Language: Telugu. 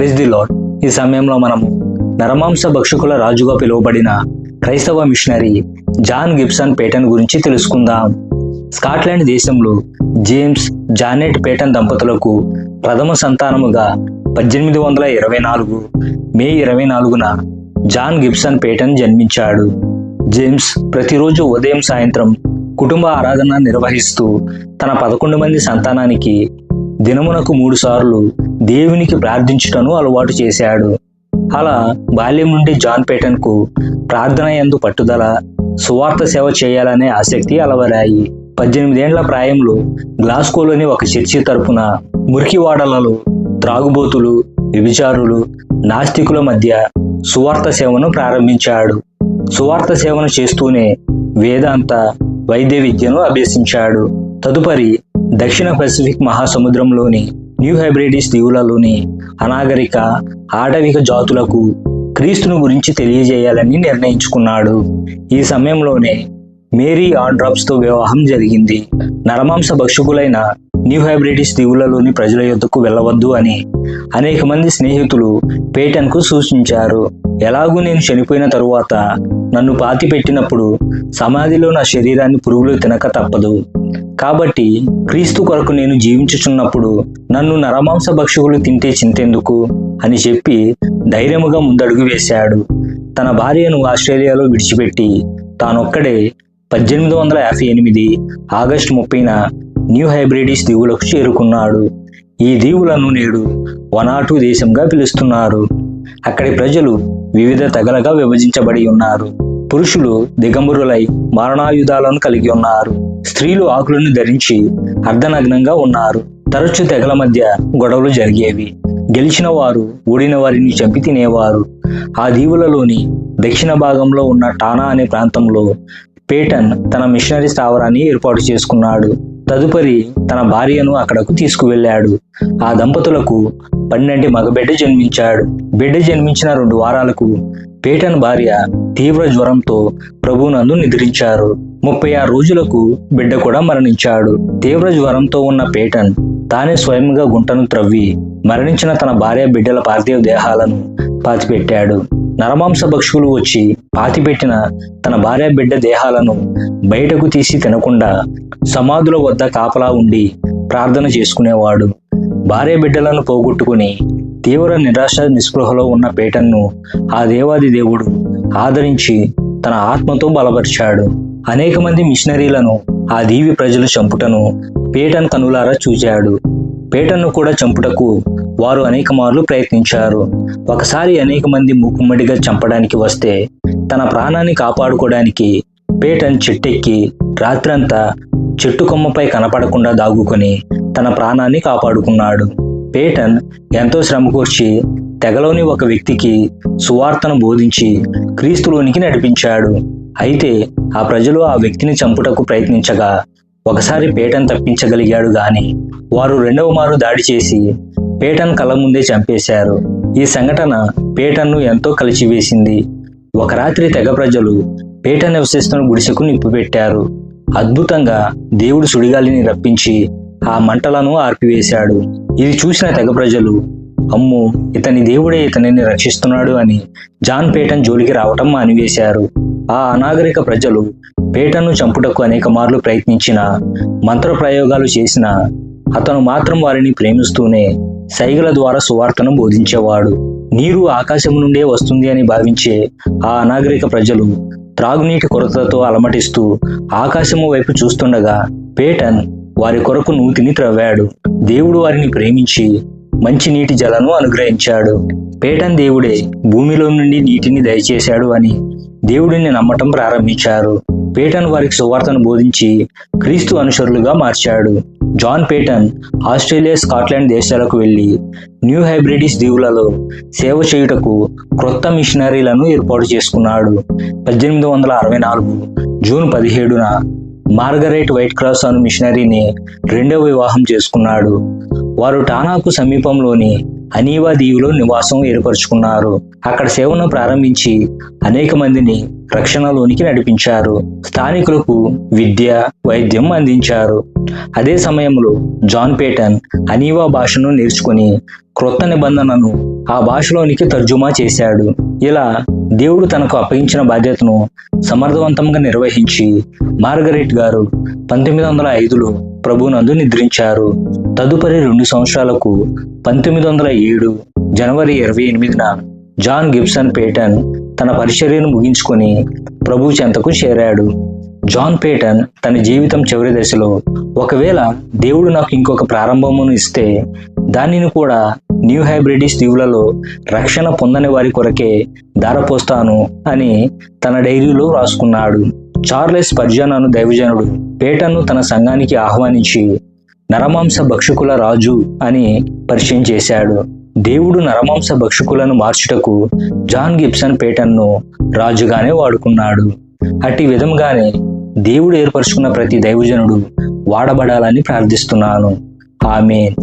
ప్రెస్ ది లాడ్ ఈ సమయంలో మనము నరమాంస భక్షకుల రాజుగా పిలువబడిన క్రైస్తవ మిషనరీ జాన్ గిబ్సన్ పేటన్ గురించి తెలుసుకుందాం. స్కాట్లాండ్ దేశంలో జేమ్స్ జానెట్ పేటన్ దంపతులకు ప్రథమ సంతానముగా పద్దెనిమిది వందల ఇరవై నాలుగు మే ఇరవై నాలుగున జాన్ గిబ్సన్ పేటన్ జన్మించాడు. జేమ్స్ ప్రతిరోజు ఉదయం సాయంత్రం కుటుంబ ఆరాధన నిర్వహిస్తూ తన పదకొండు మంది సంతానానికి దినమునకు మూడు సార్లు దేవునికి ప్రార్థించుటను అలవాటు చేశాడు. అలా బాల్యం నుండి జాన్ పేటన్కు ప్రార్థన ఎందు పట్టుదల సువార్త సేవ చేయాలనే ఆసక్తి అలవరాయి. పద్దెనిమిదేండ్ల ప్రాయంలో గ్లాస్కోలోని ఒక చర్చి తరపున మురికివాడలలో త్రాగుబోతులు వ్యభిచారులు నాస్తికుల మధ్య సువార్త సేవను ప్రారంభించాడు. సువార్త సేవను చేస్తూనే వేదాంత వైద్య విద్యను అభ్యసించాడు. తదుపరి దక్షిణ పసిఫిక్ మహాసముద్రంలోని న్యూ హైబ్రిడిస్ దీవులలోని అనాగరిక ఆటవిక జాతులకు క్రీస్తును గురించి తెలియజేయాలని నిర్ణయించుకున్నాడు. ఈ సమయంలోనే మేరీ ఆండ్రాప్స్తో వివాహం జరిగింది. నరమాంస భక్షకులైన న్యూ హైబ్రిడిస్ దీవులలోని ప్రజల యొద్దకు వెళ్ళవద్దు అని అనేక మంది స్నేహితులు పేటన్కు సూచించారు. ఎలాగూ నేను చనిపోయిన తరువాత నన్ను పాతి పెట్టినప్పుడు సమాధిలో నా శరీరాన్ని పురుగులు తినక తప్పదు. కాబట్టి క్రీస్తు కొరకు నేను జీవించుచున్నప్పుడు నన్ను నరమాంస భక్షకులు తింటే చింతెందుకు అని చెప్పి ధైర్యముగా ముందడుగు వేశాడు. తన భార్యను ఆస్ట్రేలియాలో విడిచిపెట్టి తానొక్కడే పద్దెనిమిది వందల యాభై ఎనిమిది ఆగస్టు ముప్పైన న్యూ హైబ్రిడిస్ దీవులకు చేరుకున్నాడు. ఈ దీవులను నేడు వనాటు దేశంగా పిలుస్తున్నారు. అక్కడి ప్రజలు వివిధ తెగలుగా విభజించబడి ఉన్నారు. పురుషులు దిగంబరులై మరణాయుధాలను కలిగి ఉన్నారు. స్త్రీలు ఆకులను ధరించి అర్ధనగ్నంగా ఉన్నారు. తరచు తెగల మధ్య గొడవలు జరిగేవి. గెలిచిన వారు ఓడిన వారిని చంపి తినేవారు. ఆ దీవులలోని దక్షిణ భాగంలో ఉన్న టానా అనే ప్రాంతంలో పేటన్ తన మిషనరీ స్థావరాన్ని ఏర్పాటు చేసుకున్నాడు. తదుపరి తన భార్యను అక్కడకు తీసుకువెళ్ళాడు. ఆ దంపతులకు పన్నెండి మగబిడ్డ జన్మించాడు. బిడ్డ జన్మించిన రెండు వారాలకు పేటన్ భార్య తీవ్ర జ్వరంతో ప్రభునందు నిద్రించారు. ముప్పై ఆరు రోజులకు బిడ్డ కూడా మరణించాడు. తీవ్ర జ్వరంతో ఉన్న పేటన్ తానే స్వయంగా గుంటను త్రవ్వి మరణించిన తన భార్య బిడ్డల పార్థివ దేహాలను పాతిపెట్టాడు. నరమాంస భక్షులు వచ్చి పాతిపెట్టిన తన భార్య బిడ్డ దేహాలను బయటకు తీసి తినకుండా సమాధుల వద్ద కాపలా ఉండి ప్రార్థన చేసుకునేవాడు. భార్య బిడ్డలను పోగొట్టుకుని తీవ్ర నిరాశ నిస్పృహలో ఉన్న పేటన్ను ఆ దేవాది దేవుడు ఆదరించి తన ఆత్మతో బలపరిచాడు. అనేక మంది మిషనరీలను ఆ దీవి ప్రజలు చంపుటను పేటన్ కనులారా చూచాడు. పేటన్ను కూడా చంపుటకు వారు అనేక మార్లు ప్రయత్నించారు. ఒకసారి అనేక మంది మూకుమ్మడిగా చంపడానికి వస్తే తన ప్రాణాన్ని కాపాడుకోవడానికి పేటన్ చెట్టెక్కి రాత్రంతా చెట్టు కొమ్మపై కనపడకుండా దాగుకొని తన ప్రాణాన్ని కాపాడుకున్నాడు. పేటన్ ఎంతో శ్రమకూర్చి తెగలోని ఒక వ్యక్తికి సువార్తను బోధించి క్రీస్తులోనికి నడిపించాడు. అయితే ఆ ప్రజలు ఆ వ్యక్తిని చంపుటకు ప్రయత్నించగా ఒకసారి పేటన్ తప్పించగలిగాడు గాని వారు రెండవ మారు దాడి చేసి పేటన్ కళ్ళ ముందే చంపేశారు. ఈ సంఘటన పేటన్ను ఎంతో కలిచివేసింది. ఒక రాత్రి తెగ ప్రజలు పేటన్ నివసిస్తున్న గుడిసెకు నిప్పు పెట్టారు. అద్భుతంగా దేవుడు సుడిగాలిని రప్పించి ఆ మంటలను ఆర్పివేశాడు. ఇది చూసిన తెగ ప్రజలు అమ్ము ఇతని దేవుడే ఇతనిని రక్షిస్తున్నాడు అని జాన్ పేటన్ జోలికి రావటం మానివేశారు. ఆ అనాగరిక ప్రజలు పేటన్ను చంపుటకు అనేక మార్లు ప్రయత్నించిన మంత్ర ప్రయోగాలు చేసిన అతను మాత్రం వారిని ప్రేమిస్తూనే సైగల ద్వారా సువార్తను బోధించేవాడు. నీరు ఆకాశం నుండే వస్తుంది అని భావించే ఆ అనాగరిక ప్రజలు త్రాగునీటి కొరతతో అలమటిస్తూ ఆకాశము వైపు చూస్తుండగా పేటన్ వారి కొరకు నూతిని త్రవ్వాడు. దేవుడు వారిని ప్రేమించి మంచి నీటి జలను అనుగ్రహించాడు. పేటన్ దేవుడే భూమిలో నుండి నీటిని దయచేశాడు అని దేవుడిని నమ్మటం ప్రారంభించారు. పేటన్ వారికి సువార్తను బోధించి క్రీస్తు అనుసరులుగా మార్చాడు. జాన్ పేటన్ ఆస్ట్రేలియా స్కాట్లాండ్ దేశాలకు వెళ్ళి న్యూ హైబ్రిడిస్ దీవులలో సేవ చేయుటకు క్రొత్త మిషనరీలను ఏర్పాటు చేసుకున్నాడు. పద్దెనిమిది వందల అరవై నాలుగు జూన్ పదిహేడున మార్గరెట్ వైట్ క్రాస్ అను మిషనరీని రెండవ వివాహం చేసుకున్నాడు. వారు టానాకు సమీపంలోని అనీవా దీవిలో నివాసం ఏర్పరచుకున్నారు. అక్కడ సేవను ప్రారంభించి అనేక మందిని రక్షణలోనికి నడిపించారు. స్థానికులకు విద్య వైద్యం అందించారు. అదే సమయంలో జాన్ పేటన్ అనీవా భాషను నేర్చుకుని క్రొత్త నిబంధనను ఆ భాషలోనికి తర్జుమా చేశాడు. ఇలా దేవుడు తనకు అప్పగించిన బాధ్యతను సమర్థవంతంగా నిర్వహించి మార్గరెట్ గారు పంతొమ్మిది వందల ఐదులో ప్రభునందు నిద్రించారు. తదుపరి రెండు సంవత్సరాలకు పంతొమ్మిది వందల ఏడు జనవరి ఇరవై ఎనిమిదిన జాన్ గిబ్సన్ పేటన్ తన పరిచర్యను ముగించుకొని ప్రభు చెంతకు చేరాడు. జాన్ పేటన్ తన జీవితం చివరి దశలో ఒకవేళ దేవుడు నాకు ఇంకొక ప్రారంభమును ఇస్తే దానిని కూడా న్యూ హైబ్రిడిస్ దీవులలో రక్షణ పొందని వారి కొరకే ధారపోస్తాను అని తన డైరీలో రాసుకున్నాడు. చార్లెస్ పర్జనను అను దైవజనుడు పేటన్ను తన సంఘానికి ఆహ్వానించి నరమాంస భక్షకుల రాజు అని పరిచయం చేశాడు. దేవుడు నరమాంస భక్షకులను మార్చుటకు జాన్ గిబ్సన్ పేటన్ను రాజుగానే వాడుకున్నాడు. అట్టి విధంగానే దేవుడు ఏర్పరచుకున్న ప్రతి దైవజనుడు వాడబడాలని ప్రార్థిస్తున్నాను. ఆమె